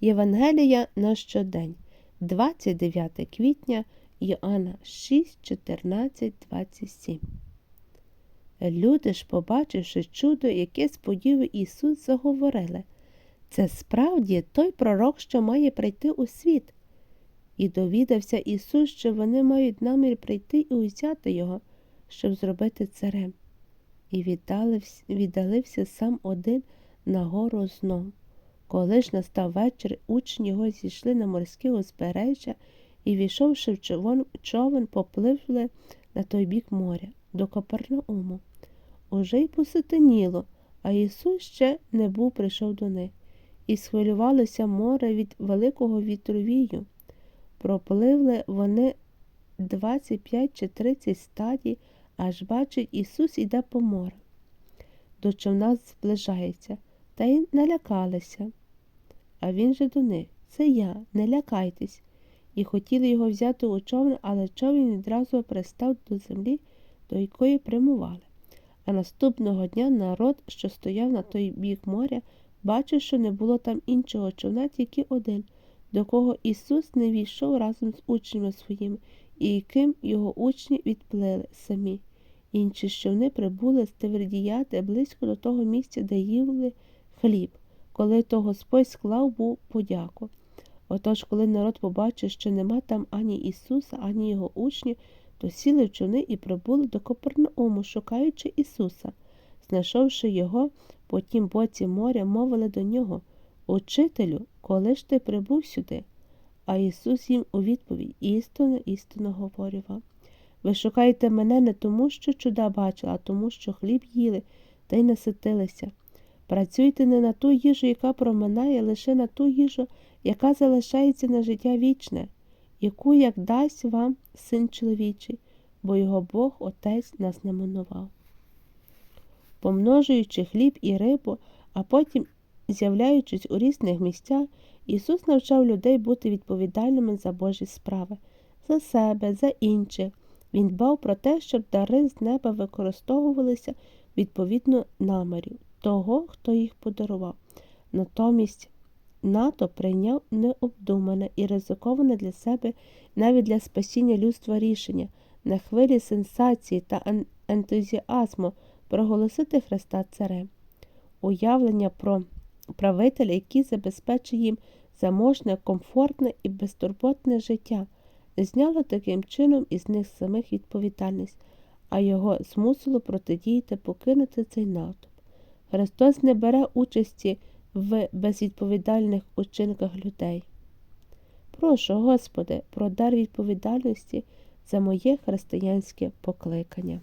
Євангелія на щодень, 29 квітня, Йоанна 6, 14, 27. Люди ж, побачивши чудо, яке сподівав Ісус, заговорили це справді той пророк, що має прийти у світ. І довідався Ісус, що вони мають намір прийти і узяти його, щоб зробити царем. І віддалився, віддалився сам один на гору знов. Коли ж настав вечір, учні його зійшли на морське узбережжя і, війшовши в човен, човен, попливли на той бік моря, до Капернауму. Уже й поситеніло, а Ісус ще не був прийшов до них, і схвилювалося море від великого вітровію. Пропливли вони 25 чи 30 стадій, аж бачить Ісус іде по морю. До човна зближається, та й налякалися. А він же до них це я, не лякайтесь. І хотіли його взяти у човен, але човен відразу пристав до землі, до якої прямували. А наступного дня народ, що стояв на той бік моря, бачив, що не було там іншого човна, тільки один, до кого Ісус не війшов разом з учнями своїми, і яким його учні відплили самі. Інші човни прибули з Тевердіяти близько до того місця, де їли хліб, коли то Господь склав був подяку. Отож, коли народ побачив, що нема там ані Ісуса, ані його учнів, то сіли в човни і прибули до Копернауму, шукаючи Ісуса. Знайшовши його по тім боці моря, мовили до нього Учителю, коли ж ти прибув сюди? А Ісус їм у відповідь істинно, істинно говорю вам. Ви шукаєте мене не тому, що чуда бачили, а тому, що хліб їли та й наситилися. Працюйте не на ту їжу, яка проминає, лише на ту їжу, яка залишається на життя вічне, яку як дасть вам син чоловічий, бо його Бог Отець нас не минував. Помножуючи хліб і рибу, а потім з'являючись у різних місцях, Ісус навчав людей бути відповідальними за Божі справи, за себе, за інших. Він дбав про те, щоб дари з неба використовувалися відповідно намірів того, хто їх подарував. Натомість НАТО прийняв необдумане і ризиковане для себе навіть для спасіння людства рішення на хвилі сенсації та ентузіазму проголосити Христа Царем. Уявлення про правителя, який забезпечить їм заможне, комфортне і безтурботне життя, зняло таким чином із них самих відповідальність, а його змусило протидіяти покинути цей натовп. Христос не бере участі в безвідповідальних учинках людей. Прошу, Господи, про дар відповідальності за моє християнське покликання.